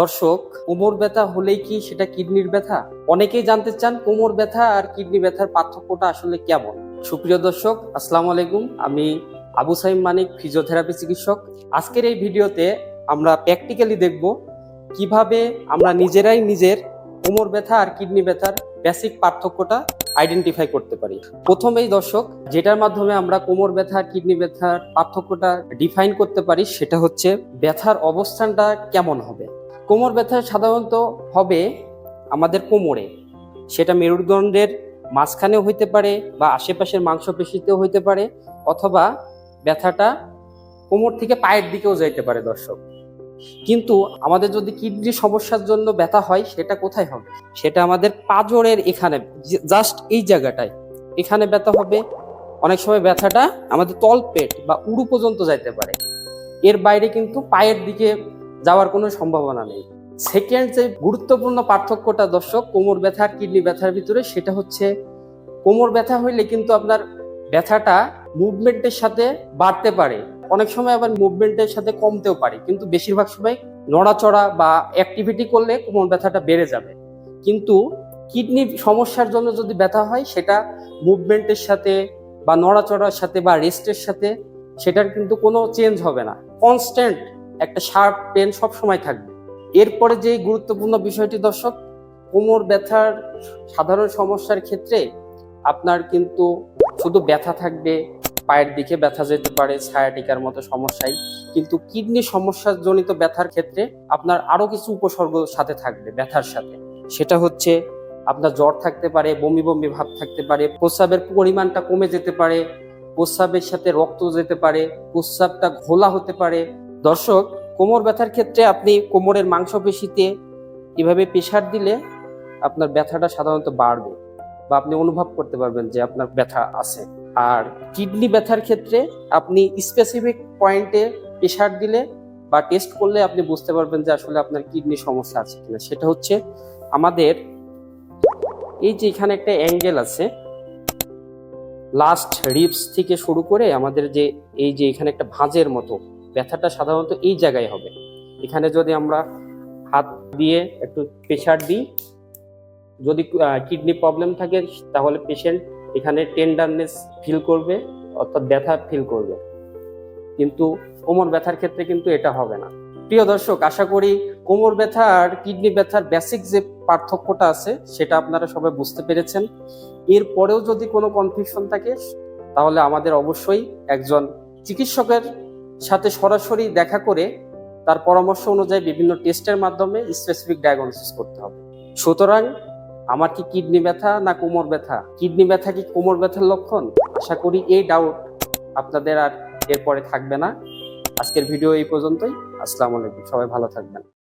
দর্শক, কোমর ব্যথা হলেই কি সেটা কিডনির ব্যথা? অনেকেই জানতে চান কোমর ব্যথা আর কিডনি ব্যথার পার্থক্যটা আসলে কেমন। সুপ্রিয় দর্শক, আসসালামু আলাইকুম। আমি আবু সাইম মানিক, ফিজিওথেরাপি চিকিৎসক। আজকের এই ভিডিওতে আমরা প্র্যাকটিক্যালি দেখব কীভাবে আমরা নিজেরাই নিজের কোমর ব্যথা আর কিডনি ব্যথার বেসিক পার্থক্যটা আইডেন্টিফাই করতে পারি। প্রথমেই দর্শক, যেটার মাধ্যমে আমরা কোমর ব্যথা কিডনি ব্যথার পার্থক্যটা ডিফাইন করতে পারি সেটা হচ্ছে ব্যথার অবস্থানটা কেমন হবে। কোমর ব্যথা সাধারণত হবে আমাদের কোমরে। সেটা মেরুদণ্ডের মাঝখানেও হইতে পারে বা আশেপাশের মাংসপেশিতেও হইতে পারে অথবা ব্যথাটা কোমর থেকে পায়ের দিকেও যাইতে পারে দর্শক। কিন্তু আমাদের যদি কিডনি সমস্যার জন্য ব্যথা হয়, সেটা কোথায় হবে? সেটা আমাদের পাজরের এখানে, জাস্ট এই জায়গাটায়। এখানে ব্যথা হবে, অনেক সময় ব্যথাটা আমাদের তলপেট বা উড়ু পর্যন্ত যাইতে পারে। এর বাইরে কিন্তু পায়ের দিকে যাওয়ার কোনো সম্ভাবনা নেই। সেকেন্ড যে গুরুত্বপূর্ণ পার্থক্যটা দর্শক, কোমর ব্যথা, কিডনি ব্যথার ভিতরে, সেটা হচ্ছে কোমর ব্যথা হইলে কিন্তু আপনার ব্যথাটা মুভমেন্টের সাথে বাড়তে পারে। অনেক সময় আবার মুভমেন্টের সাথে কমতেও পারে, কিন্তু বেশিরভাগ সময় নড়াচড়া বা অ্যাক্টিভিটি করলে কোমর ব্যথাটা বেড়ে যাবে। কিন্তু কিডনি সমস্যার জন্য যদি ব্যথা হয়, সেটা মুভমেন্টের সাথে বা নড়াচড়ার সাথে বা রেস্টের সাথে, সেটার কিন্তু কোনো চেঞ্জ হবে না। কনস্ট্যান্ট একটা শার্প পেন সব সময় থাকবে। এরপরে যে গুরুত্বপূর্ণ বিষয়টি দর্শক, কোমর ব্যথার সাধারণ সমস্যার ক্ষেত্রে আপনার কিন্তু শুধু ব্যথা থাকবে, পায়ের দিকে ব্যথা যেতে পারে ছায়াটিকার মতো সমস্যায় কিন্তু কিডনি সমস্যার জনিত ব্যথার ক্ষেত্রে আপনার আরও কিছু উপসর্গ সাথে থাকবে ব্যথার সাথে। সেটা হচ্ছে আপনার জ্বর থাকতে পারে, বমি বমি ভাব থাকতে পারে, প্রস্রাবের পরিমাণটা কমে যেতে পারে, প্রস্রাবের সাথে রক্ত যেতে পারে, প্রস্রাবটা ঘোলা হতে পারে দর্শক, কোমর ব্যথার ক্ষেত্রে আপনি কোমরের মাংসপেশিতে এভাবে প্রেশার দিলে আপনার ব্যথাটা সাধারণত বাড়বে বা আপনি অনুভব করতে পারবেন যে আপনার ব্যথা আছে। আর কিডনি ব্যথার ক্ষেত্রে আপনি স্পেসিফিক পয়েন্টে প্রেশার দিলে বা টেস্ট করলে আপনি বুঝতে পারবেন যে আসলে আপনার কিডনি সমস্যা আছে কিনা। সেটা হচ্ছে আমাদের এই যে এখানে একটা অ্যাঙ্গেল আছে লাস্ট রিপস থেকে শুরু করে আমাদের যে এই যে এখানে একটা ভাঁজের মতো ব্যথাটা সাধারণত এই জায়গায় হবে। এখানে যদি আমরা হাত দিয়ে একটু প্রেশার দিই, যদি কিডনি প্রবলেম থাকে, তাহলে পেশেন্ট এখানে টেন্ডারনেস ফিল করবে, অর্থাৎ ব্যথা ফিল করবে। কিন্তু কোমর ব্যথার ক্ষেত্রে কিন্তু এটা হবে না। প্রিয় দর্শক, আশা করি কোমর ব্যথা আর কিডনি ব্যথার বেসিক যে পার্থক্যটা আছে, সেটা আপনারা সবাই বুঝতে পেরেছেন। এরপরেও যদি কোনো কনফিউশন থাকে, তাহলে আমাদের অবশ্যই একজন চিকিৎসকের সাথে সরাসরি দেখা করে তার পরামর্শ অনুযায়ী বিভিন্ন টেস্টের মাধ্যমে স্পেসিফিক ডায়াগনোসিস করতে হবে। সুতরাং, আমার কি কিডনি ব্যথা না কোমর ব্যথা? কিডনি ব্যথা কি কোমর ব্যথার লক্ষণ? আশা করি এই ডাউট আপনাদের আর এরপরে থাকবে না। আজকের ভিডিও এই পর্যন্তই। আসসালামু আলাইকুম। সবাই ভালো থাকবেন।